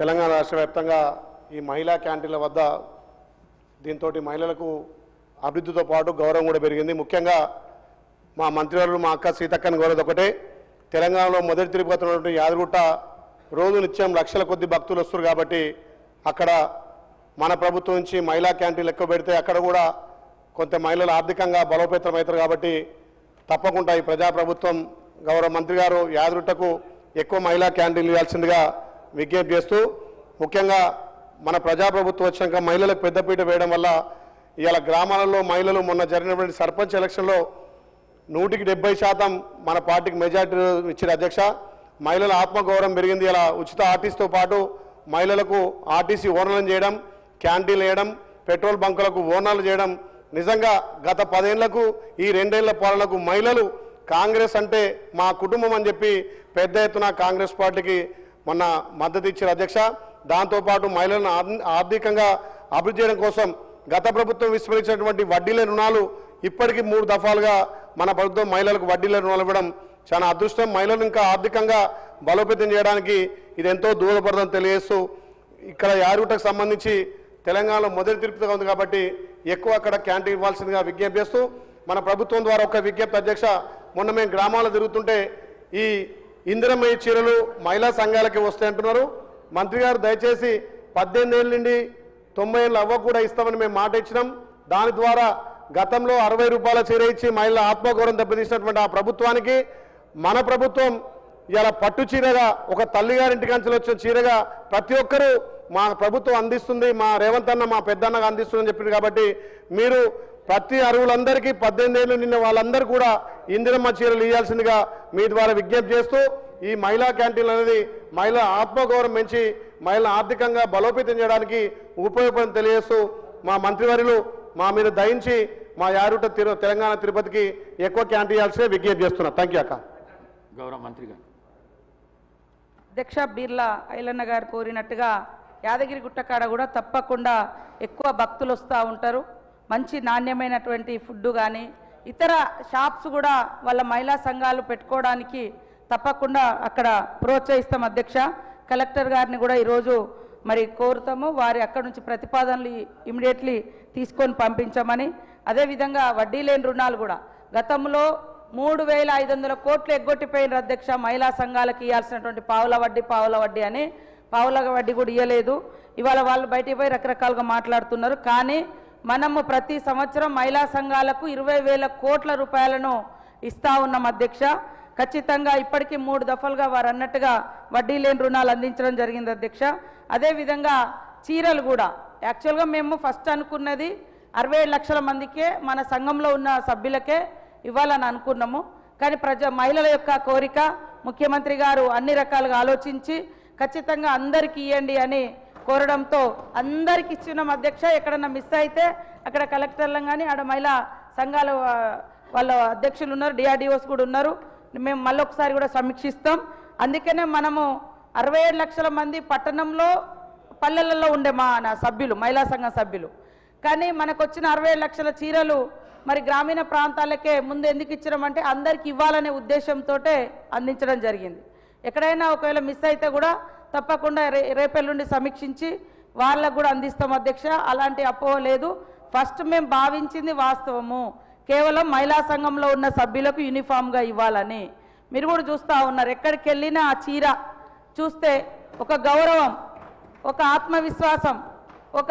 తెలంగాణ రాష్ట్ర వ్యాప్తంగా ఈ మహిళా క్యాంటీన్ల వద్ద దీంతో మహిళలకు అభివృద్ధితో పాటు గౌరవం కూడా పెరిగింది. ముఖ్యంగా మా మంత్రివర్యులు మా అక్క సీతక్కని కోరేది ఒకటే తెలంగాణలో మొదటి తిరుపతి ఉన్నటువంటి యాదగుట్ట రోజు నిత్యం లక్షల కొద్ది భక్తులు వస్తారు కాబట్టి అక్కడ మన ప్రభుత్వం నుంచి మహిళా క్యాంటీన్లు ఎక్కువ పెడితే అక్కడ కూడా కొంత మహిళలు ఆర్థికంగా బలోపేతం అవుతారు కాబట్టి తప్పకుండా ఈ ప్రజాప్రభుత్వం గౌరవ మంత్రి గారు యాదగుట్టకు ఎక్కువ మహిళా క్యాంటీన్లు ఇవ్వాల్సిందిగా విజ్ఞప్తి చేస్తూ ముఖ్యంగా మన ప్రజాప్రభుత్వం వచ్చాక మహిళలకు పెద్దపీట వేయడం వల్ల ఇవాళ గ్రామాలలో మహిళలు మొన్న జరిగినటువంటి సర్పంచ్ ఎలక్షన్లో నూటికి డెబ్బై శాతం మన పార్టీకి మెజార్టీ ఇచ్చిన అధ్యక్ష. మహిళల ఆత్మగౌరవం పెరిగింది ఇలా ఉచిత ఆర్టీసీతో పాటు మహిళలకు ఆర్టీసీ ఓనర్లను చేయడం క్యాంటీన్లు వేయడం పెట్రోల్ బంకులకు ఓనర్లు చేయడం. నిజంగా గత పదేళ్ళకు ఈ రెండేళ్ళ పాలనకు మహిళలు కాంగ్రెస్ అంటే మా కుటుంబం అని చెప్పి పెద్ద ఎత్తున కాంగ్రెస్ పార్టీకి మొన్న మద్దతు ఇచ్చారు అధ్యక్ష. దాంతోపాటు మహిళలను ఆర్థికంగా అభివృద్ధి చేయడం కోసం గత ప్రభుత్వం విస్మరించినటువంటి వడ్డీల రుణాలు ఇప్పటికీ మూడు దఫాలుగా మన ప్రభుత్వం మహిళలకు వడ్డీల రుణాలు ఇవ్వడం చాలా అదృష్టం. మహిళలను ఇంకా ఆర్థికంగా బలోపేతం చేయడానికి ఇది ఎంతో దూరపడదని తెలియజేస్తూ ఇక్కడ యారుటకు సంబంధించి తెలంగాణలో మొదటి తిరుపతిగా ఉంది కాబట్టి ఎక్కువ అక్కడ క్యాంటీన్ ఇవ్వాల్సిందిగా విజ్ఞప్తి చేస్తూ మన ప్రభుత్వం ద్వారా ఒక విజ్ఞప్తి అధ్యక్ష. మొన్న మేము గ్రామాల్లో తిరుగుతుంటే ఈ ఇందిరమయ్య చీరలు మహిళా సంఘాలకి వస్తాయి అంటున్నారు మంత్రి గారు దయచేసి పద్దెనిమిది ఏళ్ళ నుండి తొంభై ఏళ్ళు అవ్వ కూడా ఇస్తామని మేము మాట ఇచ్చినాం. దాని ద్వారా గతంలో అరవై రూపాయల చీర ఇచ్చి మహిళల ఆత్మగౌరవం దెబ్బతీసినటువంటి ఆ ప్రభుత్వానికి మన ప్రభుత్వం ఇలా పట్టు చీరగా ఒక తల్లిగారింటికి అంచెలు వచ్చిన చీరగా ప్రతి ఒక్కరూ మా ప్రభుత్వం అందిస్తుంది మా రేవంత్ అన్న మా పెద్దన్నగా అందిస్తుందని చెప్పింది కాబట్టి మీరు ప్రతి అరువులందరికీ పద్దెనిమిది ఏళ్ళు నిన్న వాళ్ళందరూ కూడా ఇందిరమ్మ చీరలు ఇవ్వాల్సిందిగా మీ ద్వారా విజ్ఞప్తి చేస్తూ ఈ మహిళా క్యాంటీన్లు అనేది మహిళల ఆత్మగౌరవం పెంచి మహిళల ఆర్థికంగా బలోపేతం చేయడానికి ఉపయోగపడని తెలియజేస్తూ మా మంత్రివర్యులు మా మీద దయించి మా యారుట తిరు తెలంగాణ తిరుపతికి ఎక్కువ క్యాంటీన్ ఇవ్వాల్సిన విజ్ఞప్తి చేస్తున్నా. థ్యాంక్ యూ అక్క. గౌరవ మంత్రి గారు. అధ్యక్ష బిర్లా ఐలన్న గారు కోరినట్టుగా యాదగిరి గుట్టకాడ కూడా తప్పకుండా ఎక్కువ భక్తులు వస్తూ ఉంటారు. మంచి నాణ్యమైనటువంటి ఫుడ్ కానీ ఇతర షాప్స్ కూడా వాళ్ళ మహిళా సంఘాలు పెట్టుకోవడానికి తప్పకుండా అక్కడ ప్రోత్సహిస్తాం అధ్యక్ష. కలెక్టర్ గారిని కూడా ఈరోజు మరి కోరుతాము. వారి అక్కడ నుంచి ప్రతిపాదనలు ఇమీడియట్లీ తీసుకొని పంపించమని. అదేవిధంగా వడ్డీ లేని రుణాలు కూడా. గతంలో మూడు వేల ఐదు వందల కోట్లు ఎగ్గొట్టిపోయిన అధ్యక్ష మహిళా సంఘాలకు ఇవ్వాల్సినటువంటి పావుల వడ్డీ పావుల వడ్డీ అని. పావుల వడ్డీ కూడా ఇవ్వలేదు ఇవాళ వాళ్ళు బయటికి పోయి రకరకాలుగా మాట్లాడుతున్నారు. కానీ మనము ప్రతి సంవత్సరం మహిళా సంఘాలకు ఇరవై వేల కోట్ల రూపాయలను ఇస్తా ఉన్నాం అధ్యక్ష. ఖచ్చితంగా ఇప్పటికీ మూడు దఫలుగా వారు అన్నట్టుగా వడ్డీ లేని రుణాలు అందించడం జరిగింది అధ్యక్ష. అదేవిధంగా చీరలు కూడా. యాక్చువల్గా మేము ఫస్ట్ అనుకున్నది అరవై లక్షల మందికే మన సంఘంలో ఉన్న సభ్యులకే ఇవ్వాలని అనుకున్నాము. కానీ ప్రజ మహిళల యొక్క కోరిక ముఖ్యమంత్రి గారు అన్ని రకాలుగా ఆలోచించి ఖచ్చితంగా అందరికీ ఇవ్వండి అని కోరడంతో అందరికి ఇచ్చిన అధ్యక్ష ఎక్కడన్నా మిస్ అయితే అక్కడ కలెక్టర్లం కానీ ఆడ మహిళా సంఘాల వాళ్ళ అధ్యక్షులు ఉన్నారు డిఆర్డిఓస్ కూడా ఉన్నారు. మేము మళ్ళీ ఒకసారి కూడా సమీక్షిస్తాం. అందుకనే మనము అరవై లక్షల మంది పట్టణంలో పల్లెలలో ఉండే మా నా సభ్యులు మహిళా సంఘ సభ్యులు. కానీ మనకు వచ్చిన అరవై లక్షల చీరలు మరి గ్రామీణ ప్రాంతాలకే ముందు ఎందుకు ఇచ్చడమంటే అందరికి ఇవ్వాలనే ఉద్దేశంతో అందించడం జరిగింది. ఎక్కడైనా ఒకవేళ మిస్ అయితే కూడా తప్పకుండా రే రేపెల్లుండి సమీక్షించి వాళ్ళకు కూడా అందిస్తాం అధ్యక్ష. అలాంటి అపోహ లేదు. ఫస్ట్ మేము భావించింది వాస్తవము. కేవలం మహిళా సంఘంలో ఉన్న సభ్యులకు యూనిఫామ్గా ఇవ్వాలని. మీరు కూడా చూస్తూ ఉన్నారు. ఎక్కడికి వెళ్ళినా ఆ చీర చూస్తే ఒక గౌరవం ఒక ఆత్మవిశ్వాసం ఒక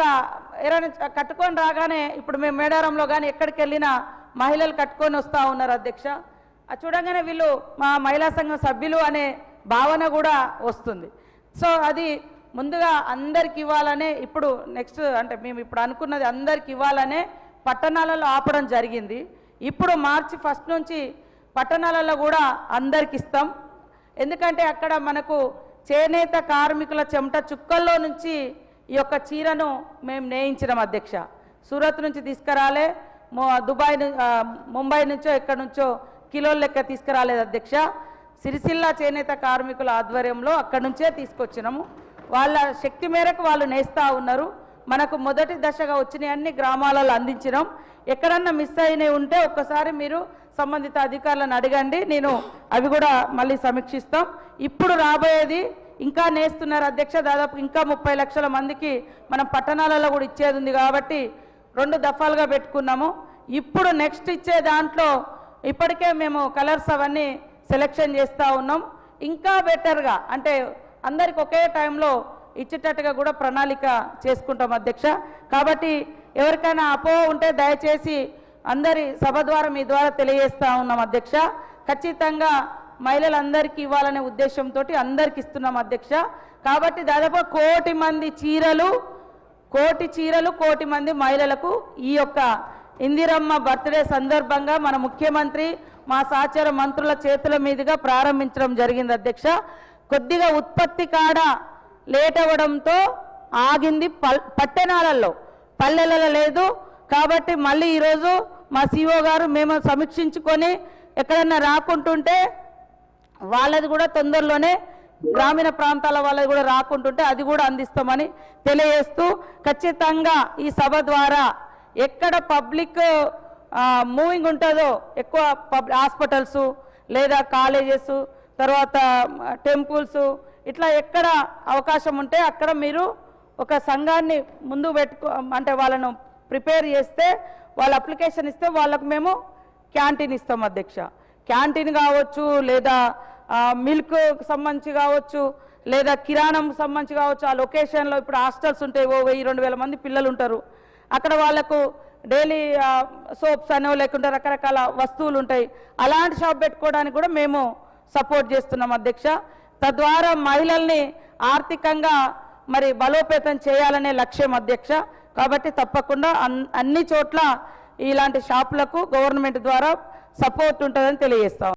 ఎవరైనా కట్టుకొని రాగానే ఇప్పుడు మేము మేడారంలో కానీ ఎక్కడికి వెళ్ళినా మహిళలు కట్టుకొని వస్తూ ఉన్నారు అధ్యక్ష. అది చూడగానే వీళ్ళు మా మహిళా సంఘం సభ్యులు అనే భావన కూడా వస్తుంది. సో అది ముందుగా అందరికి ఇవ్వాలనే ఇప్పుడు నెక్స్ట్ అంటే మేము ఇప్పుడు అనుకున్నది అందరికి ఇవ్వాలనే పట్టణాలలో ఆపడం జరిగింది. ఇప్పుడు మార్చి ఫస్ట్ నుంచి పట్టణాలలో కూడా అందరికి ఇస్తాం. ఎందుకంటే అక్కడ మనకు చేనేత కార్మికుల చెమట చుక్కల్లో నుంచి ఈ యొక్క చీరను మేము నేయించడం అధ్యక్ష. సూరత్ నుంచి తీసుకురాలే దుబాయ్ ముంబై నుంచో ఎక్కడి నుంచో కిలోల లెక్క తీసుకురాలేదు అధ్యక్ష. సిరిసిల్ల చేనేత కార్మికుల ఆధ్వర్యంలో అక్కడి నుంచే తీసుకొచ్చినాము. వాళ్ళ శక్తి మేరకు వాళ్ళు నేస్తూ ఉన్నారు. మనకు మొదటి దశగా వచ్చిన అన్ని గ్రామాలలో అందించినాం. ఎక్కడన్నా మిస్ అయినవి ఉంటే ఒక్కసారి మీరు సంబంధిత అధికారులను అడగండి. నేను అవి కూడా మళ్ళీ సమీక్షిస్తాం. ఇప్పుడు రాబోయేది ఇంకా నేస్తున్నారు అధ్యక్ష. దాదాపు ఇంకా ముప్పై లక్షల మందికి మనం పట్టణాలలో కూడా ఇచ్చేది ఉంది కాబట్టి రెండు దఫాలుగా పెట్టుకున్నాము. ఇప్పుడు నెక్స్ట్ ఇచ్చే దాంట్లో ఇప్పటికే మేము కలర్స్ అవన్నీ సెలెక్షన్ చేస్తూ ఉన్నాం. ఇంకా బెటర్గా అంటే అందరికి ఒకే టైంలో ఇచ్చేటట్టుగా కూడా ప్రణాళిక చేసుకుంటాం అధ్యక్ష. కాబట్టి ఎవరికైనా అపో ఉంటే దయచేసి అందరి సభ ద్వారా మీ ద్వారా తెలియజేస్తూ ఉన్నాం అధ్యక్ష. ఖచ్చితంగా మహిళలందరికీ ఇవ్వాలనే ఉద్దేశంతో అందరికి ఇస్తున్నాం అధ్యక్ష. కాబట్టి దాదాపు కోటి మంది చీరలు కోటి చీరలు కోటి మంది మహిళలకు ఈ యొక్క ఇందిరమ్మ బర్త్డే సందర్భంగా మన ముఖ్యమంత్రి మా సహచర మంత్రుల చేతుల మీదుగా ప్రారంభించడం జరిగింది అధ్యక్ష. కొద్దిగా ఉత్పత్తి కాడ లేట్ అవ్వడంతో ఆగింది పల్ పట్టణాలలో. పల్లెలలో లేదు. కాబట్టి మళ్ళీ ఈరోజు మా సిఓ గారు మేము సమీక్షించుకొని ఎక్కడన్నా రాకుంటుంటే వాళ్ళది కూడా తొందరలోనే గ్రామీణ ప్రాంతాల వాళ్ళది కూడా రాకుంటుంటే అది కూడా అందిస్తామని తెలియజేస్తూ ఖచ్చితంగా ఈ సభ ద్వారా ఎక్కడ పబ్లిక్ మూవింగ్ ఉంటుందో ఎక్కువ పబ్ హాస్పిటల్స్ లేదా కాలేజెస్ తర్వాత టెంపుల్స్ ఇట్లా ఎక్కడ అవకాశం ఉంటే అక్కడ మీరు ఒక సంఘాన్ని ముందు పెట్టుకో అంటే వాళ్ళను ప్రిపేర్ చేస్తే వాళ్ళ అప్లికేషన్ ఇస్తే వాళ్ళకు మేము క్యాంటీన్ ఇస్తాం అధ్యక్ష. క్యాంటీన్ కావచ్చు లేదా మిల్క్ సంబంధించి కావచ్చు లేదా కిరాణం సంబంధించి కావచ్చు ఆ లొకేషన్లో ఇప్పుడు హాస్టల్స్ ఉంటాయి ఓ వెయ్యి రెండు వేల మంది పిల్లలు ఉంటారు. అక్కడ వాళ్ళకు డైలీ సోప్స్ అనో లేకుంటే రకరకాల వస్తువులు ఉంటాయి అలాంటి షాప్ పెట్టుకోవడానికి కూడా మేము సపోర్ట్ చేస్తున్నాం అధ్యక్ష. తద్వారా మహిళల్ని ఆర్థికంగా మరి బలోపేతం చేయాలనే లక్ష్యం అధ్యక్ష. కాబట్టి తప్పకుండా అన్- అన్ని చోట్ల ఇలాంటి షాపులకు గవర్నమెంట్ ద్వారా సపోర్ట్ ఉంటుందని తెలియజేస్తాం.